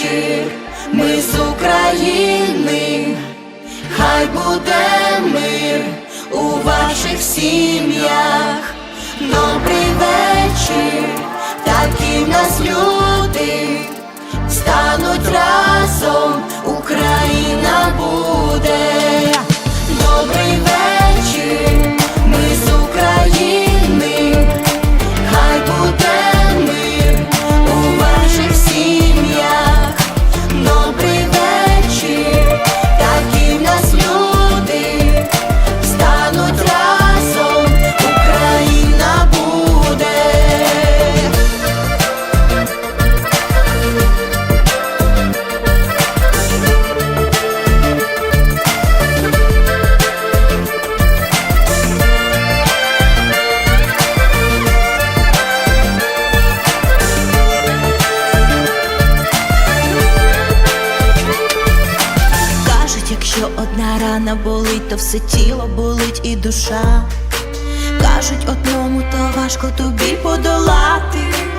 вечір, ми з України, хай буде мир у ваших сім'ях, добрий вечір, і в нас люди. Стануть разом. То все тіло болить і душа. Кажуть, одному, то важко тобі подолати.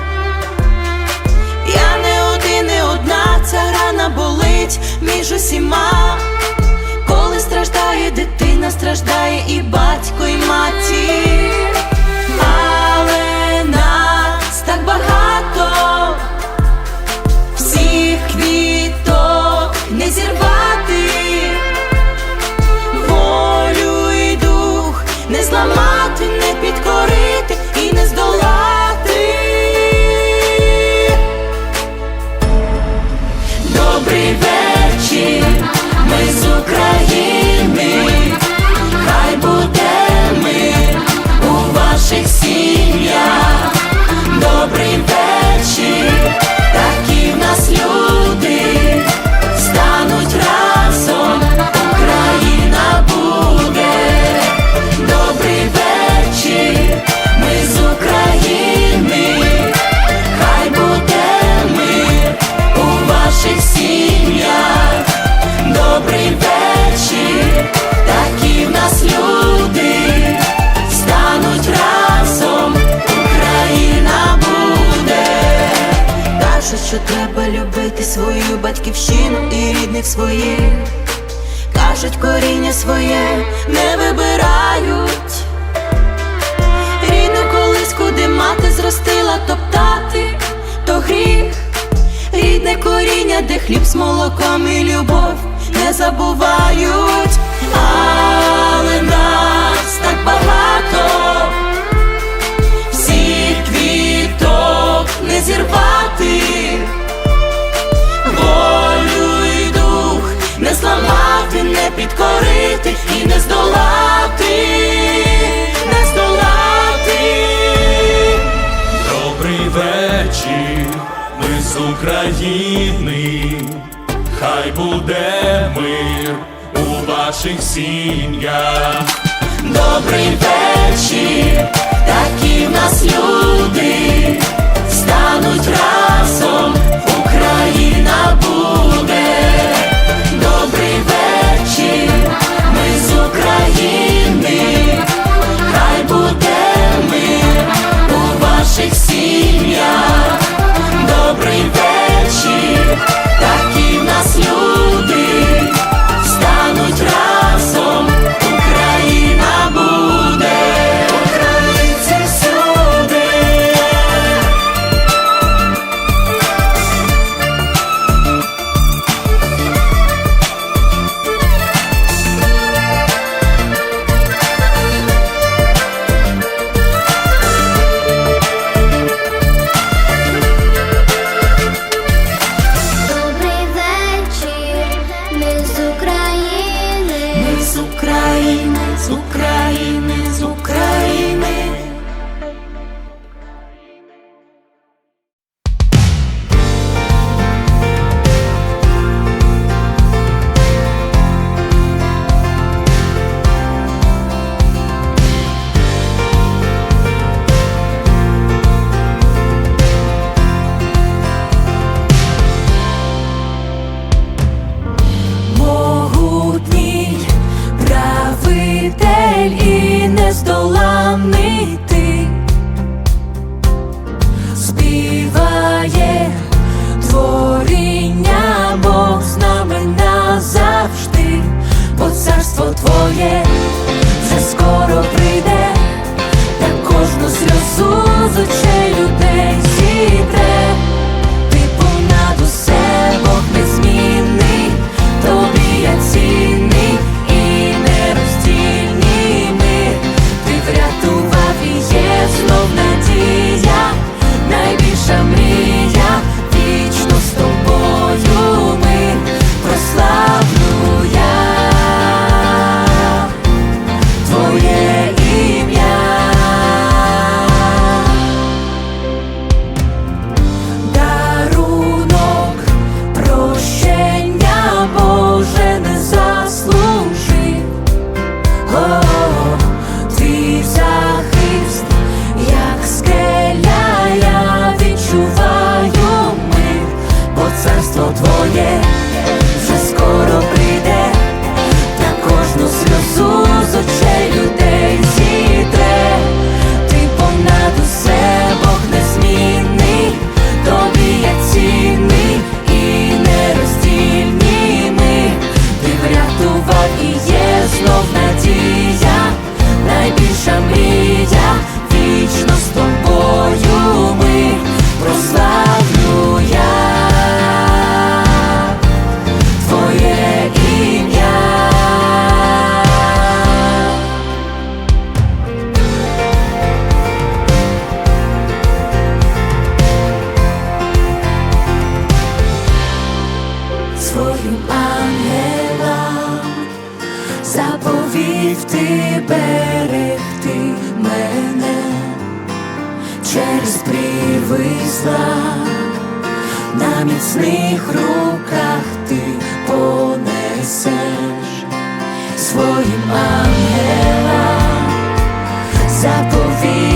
рідних своїх, кажуть, коріння своє не вибирають, рідну колись, куди мати зростила, топтати, то гріх, рідне коріння, де хліб з молоком і любов не забувають, але душі, ми з України, хай буде мир у ваших сім'ях. Добрий вечір, такі в нас люди стануть разом. новий на міцних руках ти понесеш своїм ангелам заповідь.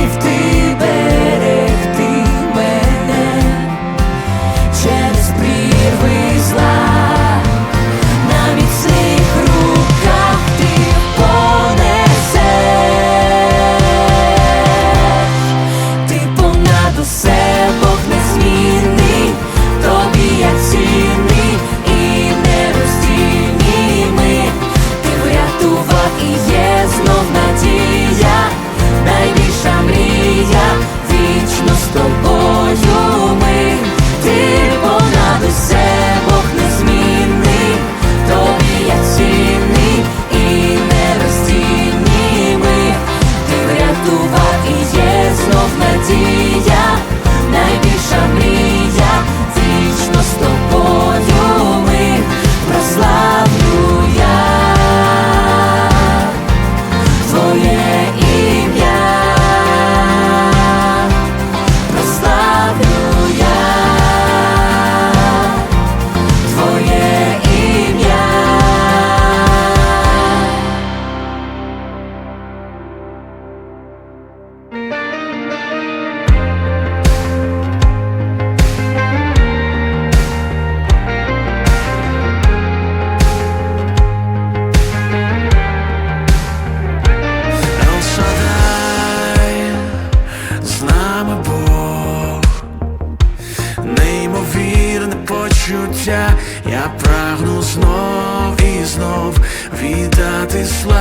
серця, я прагну знов і знов віддати славу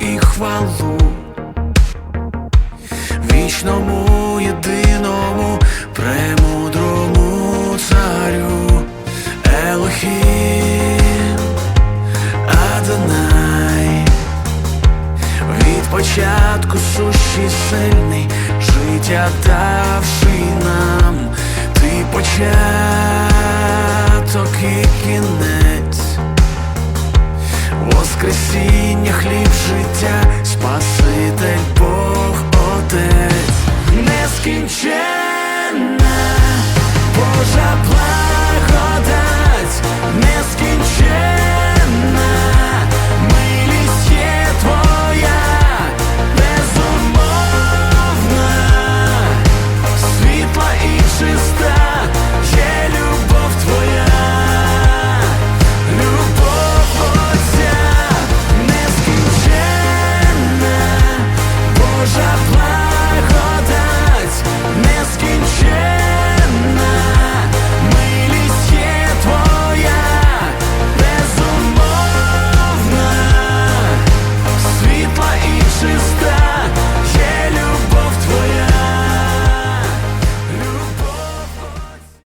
і хвалу вічному. Воскресіння, хліб, життя, Спаситель Бог Отець, нескінченна Божа благодать, нескінченна.